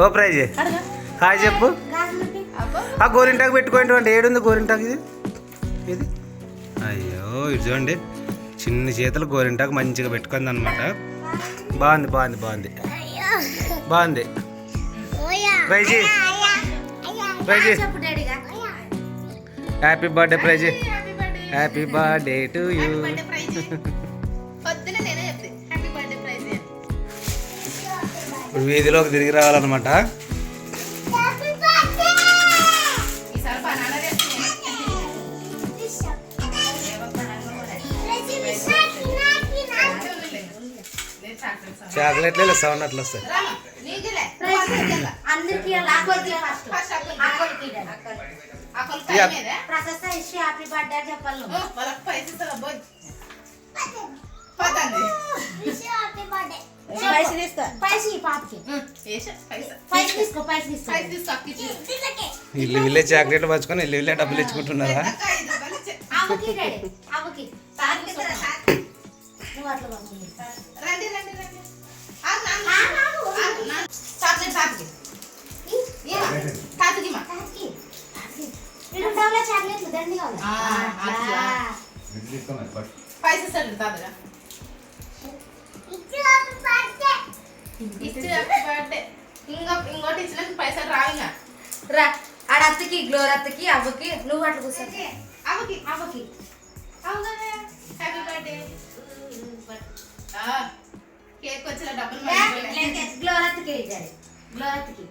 ఓ praise. Hi చెప్పు. ఆ గోరింటాకు పెట్టుకోండి ఏడుంది గోరింటాకు ఇది? ఇది అయ్యో ఇది చూడండి. చిన్న చేతులు గోరింటాకు మంచిగా పెట్టుకుంది అనమాట బాగుంది బాగుంది బాగుంది. బాగుంది. Praisy Praisy happy birthday Praisy happy birthday to you. ఇప్పుడు వీధిలోకి తిరిగి రావాలన్నమాట. చాక్లెట్లే సౌండ్ అట్లా వస్తాయి చెప్పాలి నువ్వు. ఓ, వాళ్ళకి పైసలు ఇస్తారా బోయ్ పదండి పైసలు తీసుకో పైసలు ఈ పాపకి వేసా పైసా పైసలు తీసుకో పైసలు తీసుకో పైసలు తీసుకో అక్క ఇచ్చి ఇల్లు వీళ్ళే చాక్లెట్లు పంచుకొని ఇల్లు వీళ్ళే డబ్బులు ఇచ్చుకుంటున్నారా అక్క ఐదు ఇంకోటి ఇచ్చినాక పైసలు రావు రా ఆడత్తకి గ్లోర్ అత్తకి అవ్వకి నువ్వు అట్లా కూర్చో అవ్వకి అవునా హ్యాపీ బర్త్డే కేక్ వచ్చిన డబ్బులు గ్లోర్ అత్తకి ఇచ్చారు గ్లోర్ అత్తకి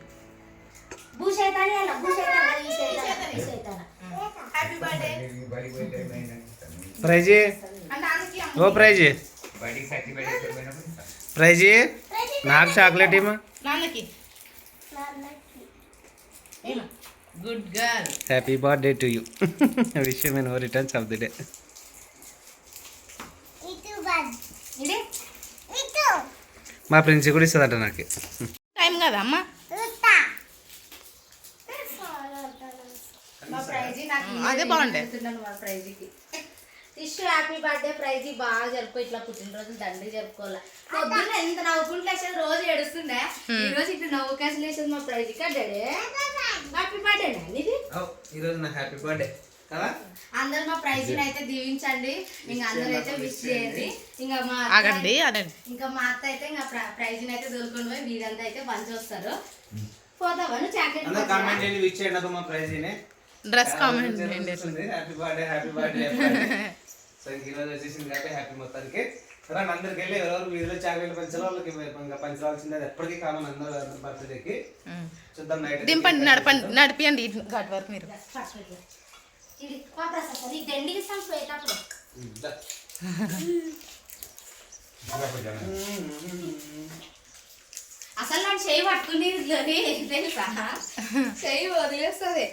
భూష అవుతానే అలా భూష అవుతాను ఈ సైతాన ఈ సైతాన హ్యాపీ బర్త్డే ప్రైజీ ఓ ప్రైజీ ప్రైజీ నాకు చాక్లెట్ ఏమా నాన్నకి ఏమా good girl happy birthday to you wish you no returns of the day ఇది మా ప్రిన్సి కూడా ఇస్తుందట నాకు టైం కదా అమ్మ మా ప్రైజీ నాకు అదే బాగుండే. ఇష్యూ హ్యాపీ బర్త్డే ప్రైజీ బాగా జరుపుకో ఇట్లా పుట్టినరోజు దండి జరుపుకోవాలా. పొద్దున్న ఎంత నవ్వుకుంటే అసలు రోజు ఏడుస్తుండే. ఈ రోజు ఇట్లా నవ్వుకేసలు వేసేది మా ప్రైజీ కడ్డాడే హ్యాపీ బర్త్డే ఇది నా హ్యాపీ బర్త్డే. కదా? అందరు మా ప్రైజీని అయితే దీవించండి. ఇంకా అందరూ అయితే విష్ చేయండి. ఇంకా మా అత్త- ఆగండి ఇంకా మా అత్త అయితే ఇంకా ప్రైజీని అయితే దొరుకుని పోయి వీరంతా అయితే పంచి వస్తారు పోతావా? నువ్వు చాక్లెట్ కామెంట్ చేయండి విచ్ చేయండి మా ప్రైజీని. డ్రెస్ కామెంట్ చేయండి happy birthday happy birthday so ఇంక ఈరోజు వచ్చేసింది కాబట్టి హ్యాపీ మొత్తానికి. రండి అందరికి వెళ్ళి ఎవరెవరు వీధిలో చాక్లెట్ పంచాలో వాళ్ళకి ఇంకా పంచవలసింది అది ఎప్పటికీ కామన్ అందరూ బర్త్డేకి చూద్దాం నైట్ దింపండి నడపండి నడిపియండి ఘాట్ వరకు మీరు. అసలు నన్ను చేయి పట్టుకునేది తెలుసా? చేయి వదిలేస్తుంది.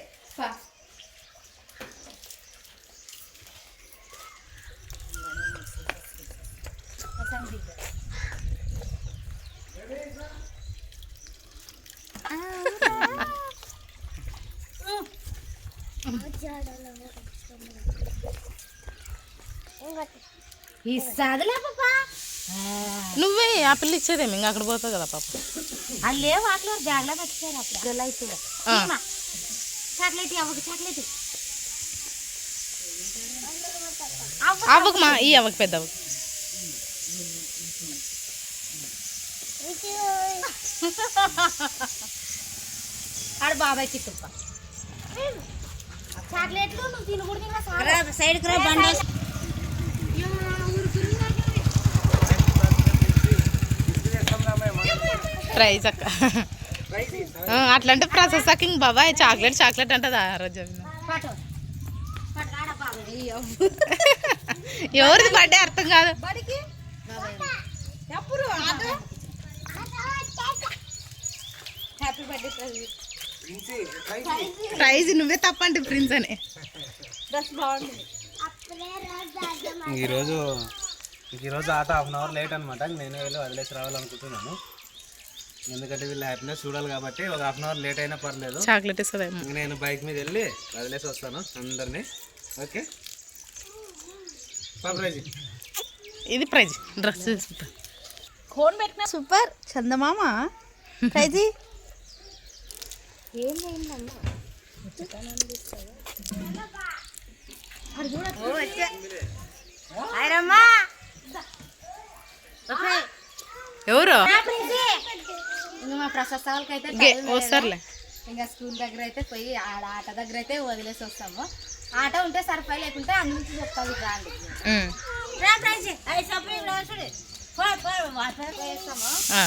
ఇస్తాదిలే పాపా? నువ్వే ఆ పిల్ల ఇచ్చేదేమి ఇంకా అక్కడ పోతావు కదా పాప. అల్లే వాటిలో బ్యాగ్లో పెట్టారు అప్పుడు. ఆ. చాక్లెట్ అవ్వకు చాక్లెట్. అవ్వకు మా ఈ అవ్వకు పెద్ద అవ్వకు. ఆడ బాబాయ్కి తుప్ప చాక్లెట్లు నువ్వు తినకూడదు సైడ్కి రా బండి. ప్రైజ్ అక్క. అట్లంటే ప్రాసెస్ సకింగ్ బాబాయ్ చాక్లెట్ చాక్లెట్ అంటది ఆ రోజు పట్టు. పట్టు ఆడ బాబాయ్ ఎవరిది బర్త్డే అర్థం కాదు. హ్యాపీ బర్త్డే ప్రైజ్ నువ్వే తప్పండి ప్రిన్స్ అని. డ్రెస్ బాగుంది ఈరోజు ఈరోజు ఆట హాఫ్ అన్ అవర్ లేట్ అనమాట నేనే వెళ్ళి వదిలేసి రావాలనుకుంటున్నాను. ఎందుకంటే వీళ్ళు హ్యాపీనెస్ చూడాలి కాబట్టి ఒక హాఫ్ అన్ అవర్ లేట్ అయినా పర్లేదు. చాక్లెట్ ఇస్తుందేమో ఇంక నేను బైక్ మీద వెళ్ళి వదిలేసి వస్తాను అందరినీ. ఓకే ప్రైజ్ ఇది ప్రైజ్ డ్రెస్ కోన్ పెట్టిన సూపర్ చందమామ. ప్రైజీ ఎవరు. వస్తారులే ఇంకా స్కూల్ దగ్గర అయితే పోయి ఆడ ఆట దగ్గర అయితే వదిలేసి వస్తాము. ఆట ఉంటే సరిపోయి లేకుంటే అందు నుంచి చెప్తాను రాండి. రా సపరేట్ వేస్తాము ఆ.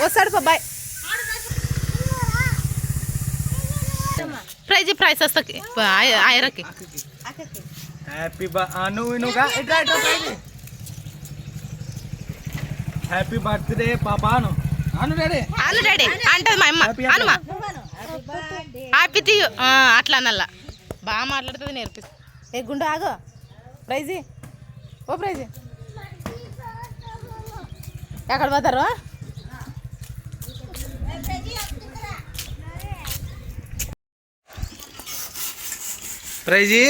వస్తాడు బాబాయ్ ప్రైజ్ ప్రైస్ వస్తాకి. ఆయరకి అక్కకి హ్యాపీ బా నువ్వు నువ్వుగా ఇట్లా ఇట్లా హ్యాపీ బర్త్డే పాపాను అను. డాడీ. అను డాడీ. అంటది మా అమ్మ. అనుమా హ్యాపీ తీయు అట్లా అనల్లా. బాగా మాట్లాడుతుంది నేర్పిస్తా. ఏ గుండు ఆగో. ప్రైజీ ఓ ప్రైజీ ఎక్కడ పోతారు? ప్రైజీ?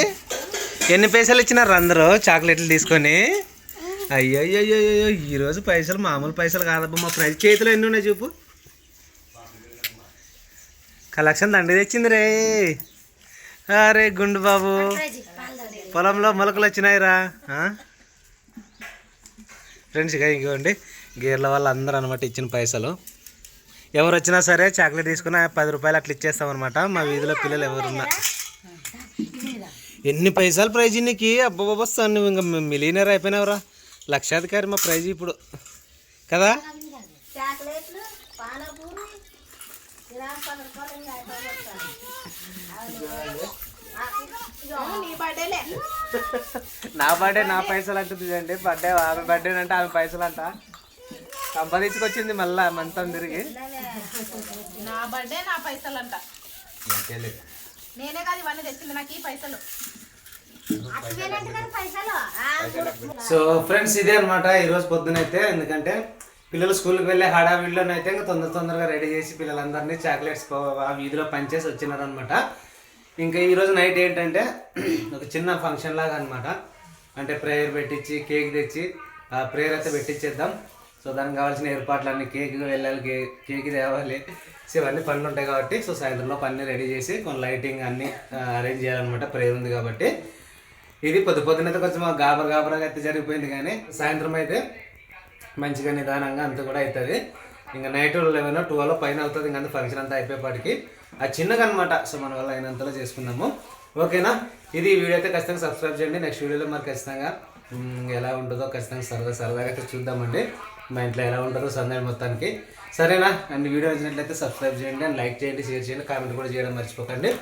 ఎన్ని పైసలు ఇచ్చినారు అందరూ చాక్లెట్లు తీసుకొని? అయ్యో అయ్యో అయ్యో ఈరోజు పైసలు మామూలు పైసలు కాదబ్బా మా ప్రైజ్ చేతిలో ఎన్ని ఉన్నాయి చూపు? కలెక్షన్ దండి తెచ్చింది రే. అరే గుండు బాబు పొలంలో మొలకలు వచ్చినాయిరా ఫ్రెండ్స్ ఇక గేర్ల వాళ్ళు అందరూ అనమాట ఇచ్చిన పైసలు. ఎవరు వచ్చినా సరే చాక్లెట్ తీసుకుని పది రూపాయలు అట్లా ఇచ్చేస్తామన్నమాట. మా వీధిలో పిల్లలు ఎవరున్నా ఎన్ని పైసలు ప్రైజ్ నీకు? అబ్బబ్బస్తా నువ్వు ఇంకా మిలియనర్ అయిపోయినావురా. లక్షాధికారి మా ప్రైజ్ ఇప్పుడు. కదా? నా బర్త్డే నా పైసలు అంటుంది అండి బర్త్డే ఆమె బర్త్డే అంటే ఆమె పైసలు అంట సంపాదించుకొచ్చింది మళ్ళా మంతం తిరిగి. నా బర్త్డే నా పైసలు అంట నేనే కాదు ఇవన్నీ తెచ్చింది నాకు ఈ పైసలు. సో ఫ్రెండ్స్ ఇదే అనమాట ఈరోజు పొద్దునైతే ఎందుకంటే పిల్లలు స్కూల్కి వెళ్ళే హడావిడిలోనైతే ఇంకా తొందర తొందరగా రెడీ చేసి పిల్లలందరినీ చాక్లెట్స్ ఆ వీధిలో పంచేసి వచ్చినారనమాట ఇంకా ఈరోజు నైట్ ఏంటంటే ఒక చిన్న ఫంక్షన్ లాగా అనమాట అంటే ప్రేయర్ పెట్టించి కేక్ తెచ్చి ఆ ప్రేయర్ అయితే పెట్టించేద్దాం సో దానికి కావాల్సిన ఏర్పాట్లన్నీ కేక్ వెళ్ళాలి కేక్ కేక్ తేవాలి. సో ఇవన్నీ పనులు ఉంటాయి కాబట్టి సో సాయంత్రంలో పని రెడీ చేసి కొన్ని లైటింగ్ అన్నీ అరేంజ్ చేయాలన్నమాట. ప్రేయర్ ఉంది కాబట్టి. ఇది పొద్దు పొద్దునైతే కొంచెం గాబర గాబరగా అయితే జరిగిపోయింది కానీ సాయంత్రం అయితే మంచిగా నిదానంగా అంత కూడా అవుతుంది. ఇంకా నైట్ లెవెన్ ట్వెల్వ్ పైన అవుతుంది ఇంకా ఫంక్షన్ అంతా అయిపోయేపాటికి. అది చిన్నగా అనమాట సో మన వల్ల అయినంతలో చేసుకున్నాము. ఓకేనా? ఇది ఈ వీడియో అయితే ఖచ్చితంగా సబ్స్క్రైబ్ చేయండి. నెక్స్ట్ వీడియోలో మరి ఖచ్చితంగా ఎలా ఉంటుందో ఖచ్చితంగా సరదా సరదాగా అయితే చూద్దామండి. మా ఇంట్లో ఎలా ఉంటారో సందడి మొత్తానికి. సరేనా? అండ్ వీడియో నచ్చినట్లయితే సబ్స్క్రైబ్ చేయండి అండ్ లైక్ చేయండి షేర్ చేయండి కామెంట్ కూడా చేయడం మర్చిపోకండి.